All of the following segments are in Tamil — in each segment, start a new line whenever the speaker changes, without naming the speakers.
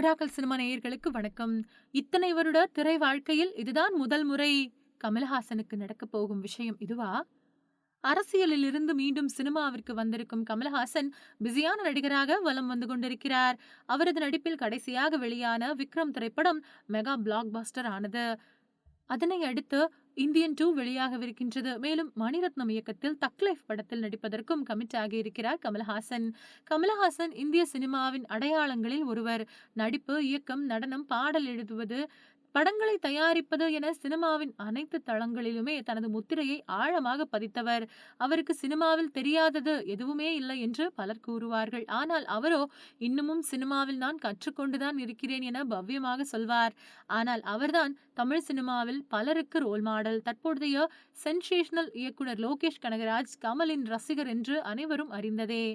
மிராக்கல் சினிமா நேயர்களுக்கு வணக்கம். இத்தனை வருட திரை வாழ்க்கையில் இதுதான் முதல் முறை கமல்ஹாசனுக்கு நடக்கப் போகும் விஷயம் இதுவா? அரசியலில் இருந்து மீண்டும் சினிமாவிற்கு வந்திருக்கும் கமல்ஹாசன் பிஸியான நடிகராக வலம் வந்து கொண்டிருக்கிறார். அவரது நடிப்பில் கடைசியாக வெளியான விக்ரம் திரைப்படம் மெகா பிளாக் பஸ்டர் ஆனது. அதனை அடுத்து இந்தியன் டூ வெளியாகவிருக்கின்றது. மேலும் மணிரத்னம் இயக்கத்தில் தக்லைஃப் படத்தில் நடிப்பதற்கும் கமிட் ஆகியிருக்கிறார் கமல்ஹாசன். கமல்ஹாசன் இந்திய சினிமாவின் அடையாளங்களில் ஒருவர். நடிப்பு இயக்கம் நடனம் பாடல் எழுதுவது படங்களை தயாரிப்பது என சினிமாவின் அனைத்து தளங்களிலுமே தனது முத்திரையை ஆழமாக பதித்தவர். அவருக்கு சினிமாவில் தெரியாதது எதுவுமே இல்லை என்று பலர் கூறுவார்கள். ஆனால் அவரோ இன்னமும் சினிமாவில் நான் கற்றுக்கொண்டுதான் இருக்கிறேன் என பவ்யமாக சொல்வார். ஆனால் அவர்தான் தமிழ் சினிமாவில் பலருக்கு ரோல் மாடல். தற்போதைய சென்சேஷனல் இயக்குனர் லோகேஷ் கனகராஜ் கமலின் ரசிகர் என்று அனைவரும் அறிந்ததே.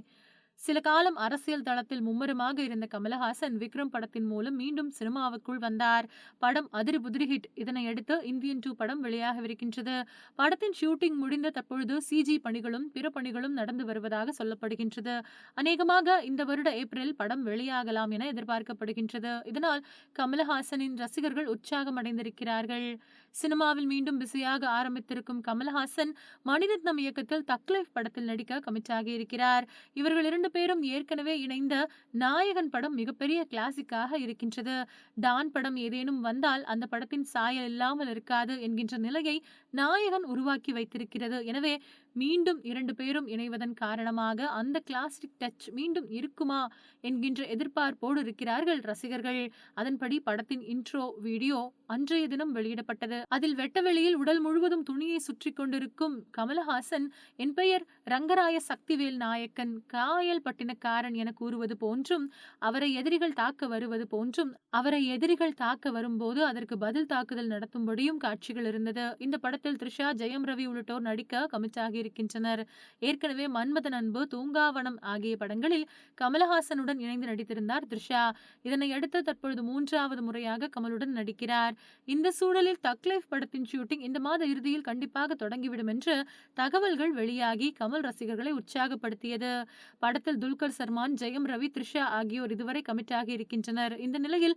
சில காலம் அரசியல் தளத்தில் மும்முரமாக இருந்த கமலஹாசன் விக்ரம் படத்தின் மூலம் மீண்டும் சினிமாவுக்குள் வந்தார். படம் அதிரி புதிரி ஹிட் இதனையடுத்து இந்தியன் டூ படம் வெளியாகவிருக்கின்றது. படத்தின் ஷூட்டிங் முடிந்த தற்பொழுது சிஜி பணிகளும் பிற பணிகளும் நடந்து வருவதாக சொல்லப்படுகின்றது. அநேகமாக இந்த வருட ஏப்ரல் படம் வெளியாகலாம் என எதிர்பார்க்கப்படுகின்றது. இதனால் கமலஹாசனின் ரசிகர்கள் உற்சாகம் அடைந்திருக்கிறார்கள் சினிமாவில் மீண்டும் பிஸியாக ஆரம்பித்திருக்கும் கமலஹாசன் மணிரத்னம் இயக்கத்தில் தக்லைஃப் படத்தில் நடிக்க கமிட் ஆகியிருக்கிறார். இவர்கள் இரண்டு பேரும் ஏற்கனவே இணைந்த நாயகன் படம் மிகப்பெரிய கிளாசிக்காக இருக்கின்றது. டான் படம் ஏதேனும் வந்தால் அந்த படத்தின் சாயல் இல்லாமல் இருக்காது என்கின்ற நிலையை நாயகன் உருவாக்கி வைத்திருக்கிறது. எனவே மீண்டும் இரண்டு பேரும் இணைவதன் காரணமாக அந்த கிளாசிக் டச் மீண்டும் இருக்குமா என்கின்ற எதிர்பார்ப்போடு இருக்கிறார்கள் ரசிகர்கள். அதன்படி படத்தின் இன்ட்ரோ வீடியோ அன்றைய தினம் வெளியிடப்பட்டது. அதில் வெட்டவெளியில் உடல் முழுவதும் துணியை சுற்றி கொண்டிருக்கும் கமலஹாசன் என் பெயர் ரங்கராய சக்திவேல் நாயக்கன் காயல் காயல் பட்டினக்காரன் என கூறுவது போன்றும் அவரை எதிரிகள் தாக்க வருவது போன்றும் அவரை எதிரிகள் தாக்க வரும்போது அதற்கு பதில் தாக்குதல் நடத்தும்படியும் காட்சிகள் இருந்தது. இந்த படத்தில் த்ரிஷா ஜெயம் ரவி உள்ளிட்டோர் நடிக்க கமிட்டாகி இருக்கின்றனர். ஏற்கனவே மன்மத அன்பு தூங்காவனம் ஆகிய படங்களில் கமலஹாசனுடன் இணைந்து நடித்திருந்தார் த்ரிஷா. இதனை அடுத்து தற்பொழுது மூன்றாவது முறையாக கமலுடன் நடிக்கிறார். இந்த சூழலில் தக் லைஃப் படத்தின் ஷூட்டிங் இந்த மாத இறுதியில் கண்டிப்பாக தொடங்கிவிடும் என்று தகவல்கள் வெளியாகி கமல் ரசிகர்களை உற்சாகப்படுத்தியது. படத்தில் படத்தில் துல்கர் சர்மான் ஜெயம் ரவி த்ரிஷா ஆகியோர் இதுவரை கமிட் ஆகி இருக்கின்றனர். இந்த நிலையில்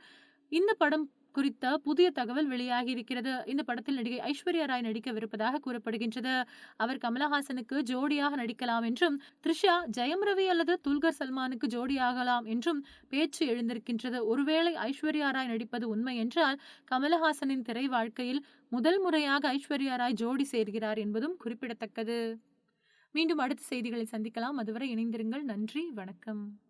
இந்த படம் குறித்த புதிய தகவல் வெளியாகி இருக்கிறது. இந்த படத்தில் நடிகை ஐஸ்வர்யா ராய் நடிக்கவிருப்பதாக கூறப்படுகின்றது. அவர் கமலஹாசனுக்கு ஜோடியாக நடிக்கலாம் என்றும் த்ரிஷா ஜெயம் ரவி அல்லது துல்கர் சல்மானுக்கு ஜோடியாகலாம் என்றும் பேச்சு எழுந்திருக்கின்றது. ஒருவேளை ஐஸ்வர்யா ராய் நடிப்பது உண்மை என்றால் கமலஹாசனின் திரை வாழ்க்கையில் முதல் முறையாக ஐஸ்வர்யா ராய் ஜோடி சேர்கிறார் என்பதும் குறிப்பிடத்தக்கது. மீண்டும் அடுத்த செய்திகளை சந்திக்கலாம். அதுவரை இணைந்திருங்கள். நன்றி. வணக்கம்.